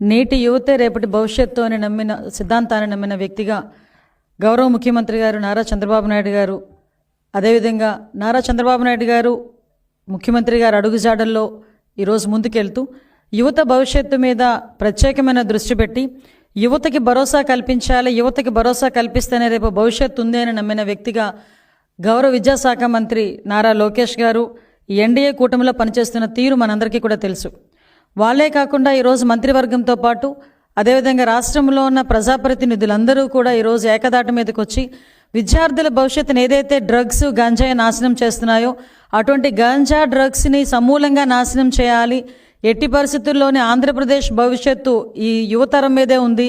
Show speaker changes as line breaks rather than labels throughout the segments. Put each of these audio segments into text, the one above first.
నేటి యువతే రేపటి భవిష్యత్తు అని నమ్మిన సిద్ధాంతాన్ని నమ్మిన వ్యక్తిగా గౌరవ ముఖ్యమంత్రి గారు నారా చంద్రబాబు నాయుడు గారు అదేవిధంగా నారా చంద్రబాబు నాయుడు గారు ముఖ్యమంత్రి గారు అడుగుజాడల్లో ఈరోజు ముందుకెళ్తూ యువత భవిష్యత్తు మీద ప్రత్యేకమైన దృష్టి పెట్టి యువతకి భరోసా కల్పించాలి యువతకి భరోసా కల్పిస్తేనే రేపు భవిష్యత్తు ఉంది అని నమ్మిన వ్యక్తిగా గౌరవ విద్యాశాఖ మంత్రి నారా లోకేష్ గారు ఈ ఎన్డీఏ కూటమిలో పనిచేస్తున్న తీరు మనందరికీ కూడా తెలుసు. వాళ్ళే కాకుండా ఈరోజు మంత్రివర్గంతో పాటు అదేవిధంగా రాష్ట్రంలో ఉన్న ప్రజాప్రతినిధులందరూ కూడా ఈరోజు ఏకదాటి మీదకి వచ్చి విద్యార్థుల భవిష్యత్తును ఏదైతే డ్రగ్స్ గంజాయి నాశనం చేస్తున్నాయో అటువంటి గంజా డ్రగ్స్ని సమూలంగా నాశనం చేయాలి. ఎట్టి పరిస్థితుల్లోనే ఆంధ్రప్రదేశ్ భవిష్యత్తు ఈ యువతరం మీదే ఉంది.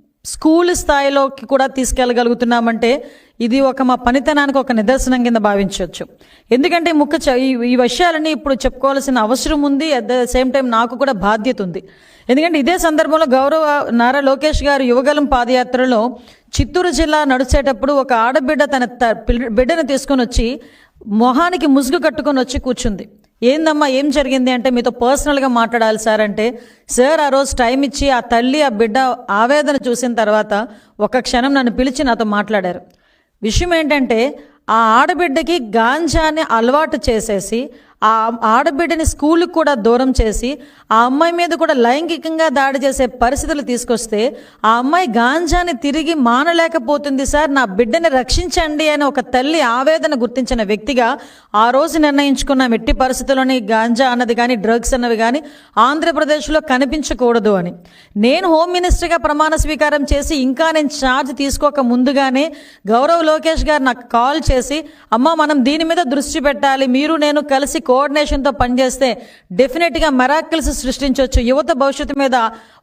స్కూల్ స్థాయిలోకి కూడా తీసుకెళ్ళగలుగుతున్నామంటే ఇది ఒక మా పనితనానికి ఒక నిదర్శనం కింద భావించవచ్చు. ఎందుకంటే ముఖ్య ఈ విషయాలన్నీ ఇప్పుడు చెప్పుకోవాల్సిన అవసరం ఉంది అట్ ద సేమ్ టైం నాకు కూడా బాధ్యత ఉంది. ఎందుకంటే ఇదే సందర్భంలో గౌరవ నారా లోకేష్ గారు యువగలం పాదయాత్రలో చిత్తూరు జిల్లా నడిచేటప్పుడు ఒక ఆడబిడ్డ తన త- బిడ్డను తీసుకొని వచ్చి మొహానికి ముసుగు కట్టుకొని వచ్చి కూర్చుంది. ఏందమ్మా ఏం జరిగింది అంటే మీతో పర్సనల్గా మాట్లాడాలి సార్ అంటే సార్ ఆ రోజు టైం ఇచ్చి ఆ తల్లి ఆ బిడ్డ ఆవేదన చూసిన తర్వాత ఒక క్షణం నన్ను పిలిచి నాతో మాట్లాడారు. విషయం ఏంటంటే ఆ ఆడబిడ్డకి గాంజాని అలవాటు చేసేసి ఆ ఆడబిడ్డని స్కూల్కి కూడా దూరం చేసి ఆ అమ్మాయి మీద కూడా లైంగికంగా దాడి చేసే పరిస్థితులు తీసుకొస్తే ఆ అమ్మాయి గాంజాని తిరిగి మానలేకపోతుంది సార్ నా బిడ్డని రక్షించండి అని ఒక తల్లి ఆవేదన గుర్తించిన వ్యక్తిగా ఆ రోజు నిర్ణయించుకున్నాం ఎట్టి పరిస్థితుల్లోని గాంజా అన్నది కానీ డ్రగ్స్ అన్నవి కానీ ఆంధ్రప్రదేశ్లో కనిపించకూడదు అని. నేను హోమ్ మినిస్టర్గా ప్రమాణ స్వీకారం చేసి ఇంకా నేను ఛార్జ్ తీసుకోక ముందుగానే గౌరవ్ లోకేష్ గారు నాకు కాల్ చేసి అమ్మ మనం దీని మీద దృష్టి పెట్టాలి మీరు నేను కలిసి కోఆర్డినేషన్తో పనిచేస్తే డెఫినెట్గా మెరాకిల్స్ సృష్టించవచ్చు యువత భవిష్యత్తు మీద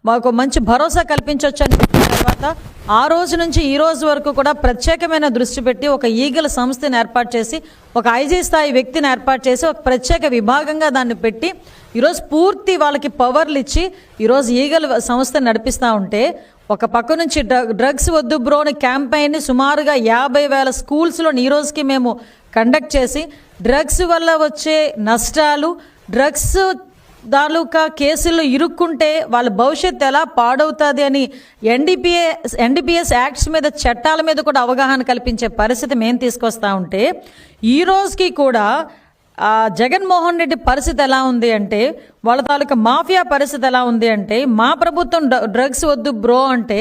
మాకు మంచి భరోసా కల్పించవచ్చు అని తర్వాత ఆ రోజు నుంచి ఈ రోజు వరకు కూడా ప్రత్యేకమైన దృష్టి పెట్టి ఒక ఈగల సంస్థని ఏర్పాటు చేసి ఒక ఐజీ స్థాయి వ్యక్తిని ఏర్పాటు చేసి ఒక ప్రత్యేక విభాగంగా దాన్ని పెట్టి ఈరోజు పూర్తి వాళ్ళకి పవర్లు ఇచ్చి ఈరోజు ఈగల సంస్థ నడిపిస్తూ ఉంటే ఒక పక్క నుంచి డ్రగ్స్ వద్దు బ్రోని క్యాంపెయిన్ని సుమారుగా యాభై వేల స్కూల్స్లో ఈ రోజుకి మేము కండక్ట్ చేసి డ్రగ్స్ వల్ల వచ్చే నష్టాలు డ్రగ్స్ తాలూకా కేసుల్లో ఇరుక్కుంటే వాళ్ళ భవిష్యత్తు ఎలా పాడవుతుంది అని ఎన్డీపీఏ ఎన్డీపీఎస్ యాక్ట్స్ మీద చట్టాల మీద కూడా అవగాహన కల్పించే పరిస్థితి మేము తీసుకొస్తా ఉంటే ఈ రోజుకి కూడా జగన్మోహన్ రెడ్డి పరిస్థితి ఎలా ఉంది అంటే వాళ్ళ తాలూకా మాఫియా పరిస్థితి ఎలా ఉంది అంటే మా ప్రభుత్వం డ్రగ్స్ వద్దు బ్రో అంటే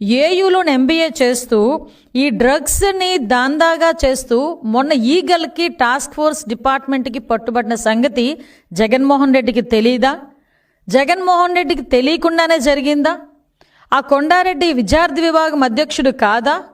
ఏయులో ఎంబీఏ చేస్తూ ఈ డ్రగ్స్ని దాందాగా చేస్తూ మొన్న ఈగల్కి టాస్క్ ఫోర్స్ డిపార్ట్మెంట్కి పట్టుబడిన సంగతి జగన్మోహన్ రెడ్డికి తెలీదా? జగన్మోహన్ రెడ్డికి తెలియకుండానే జరిగిందా? ఆ కొండారెడ్డి విద్యార్థి విభాగం అధ్యక్షుడు కాదా?